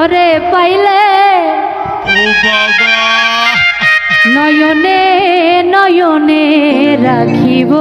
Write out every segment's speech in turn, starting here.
ধরে পাইলে নয়নে নয়নে রাখিব।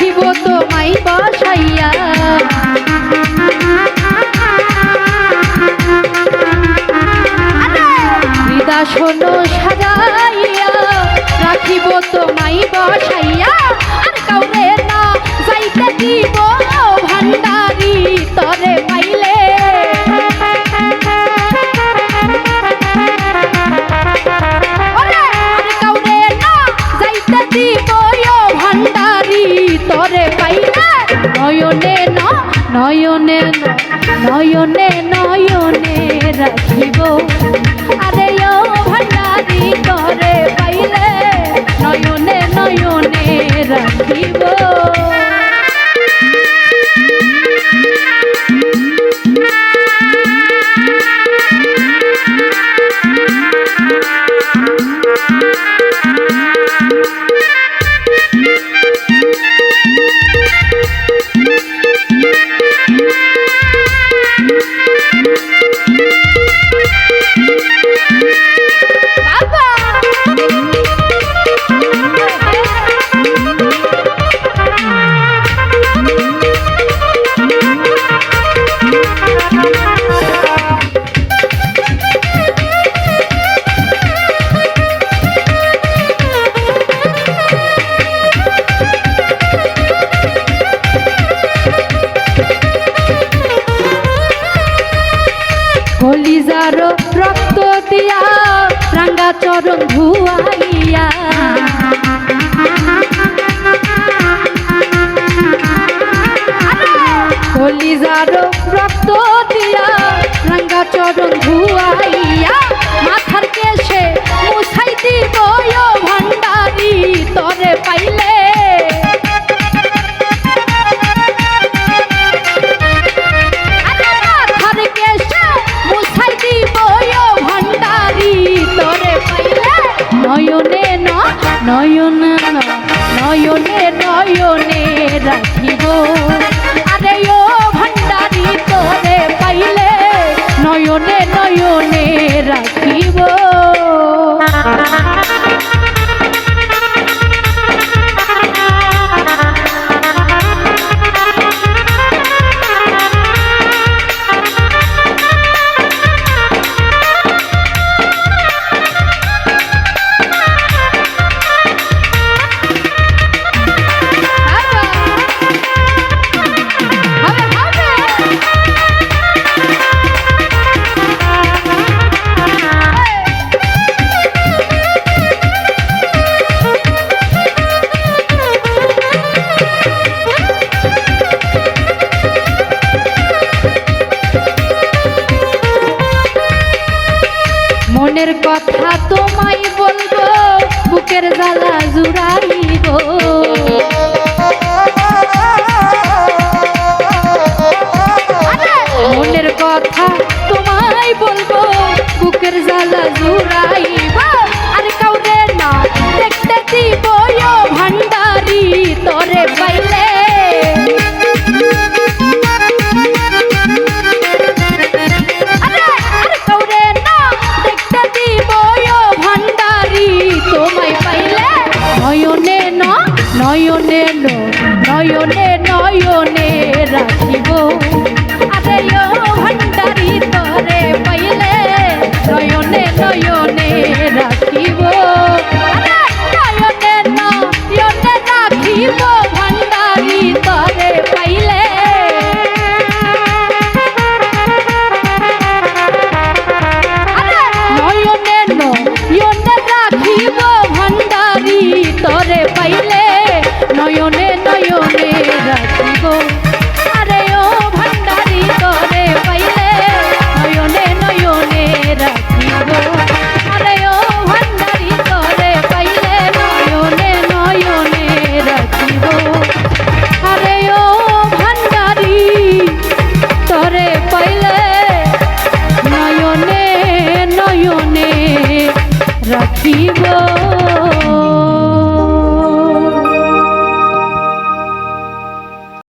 রাখিব তোমায় বসাইয়া। নয়নে নয়নে নয়নে রাখিব। আরে ও ভান্ডারি তরে পাইলে নয়নে নয়নে রাখিব। চরণ ধুয়াইয়া। কলিজার রক্ত দিয়া রাঙ্গা চরণ ধুয়াইয়া, মাথার কেশে মুছাই দিব ভান্ডারি তরে পাইলে। নয়নে নয়নে রাখিব। আরে ও ভান্ডারি তোরে পাইলে নয়নে নয়নে রাখিব। মনের কথা তোমায় বলব, বুকের জ্বালা জুড়াইব। মনের কথা তোমায় বলব, বুকের জ্বালা জুড়াইব। আর কাউরে না দেখতে দিব ভান্ডারি, তরে পাইব নয়নে নয়নে নয়নে রাখিব। আরে ও ভান্ডারি তরে পাইলে নয়নে নয়নে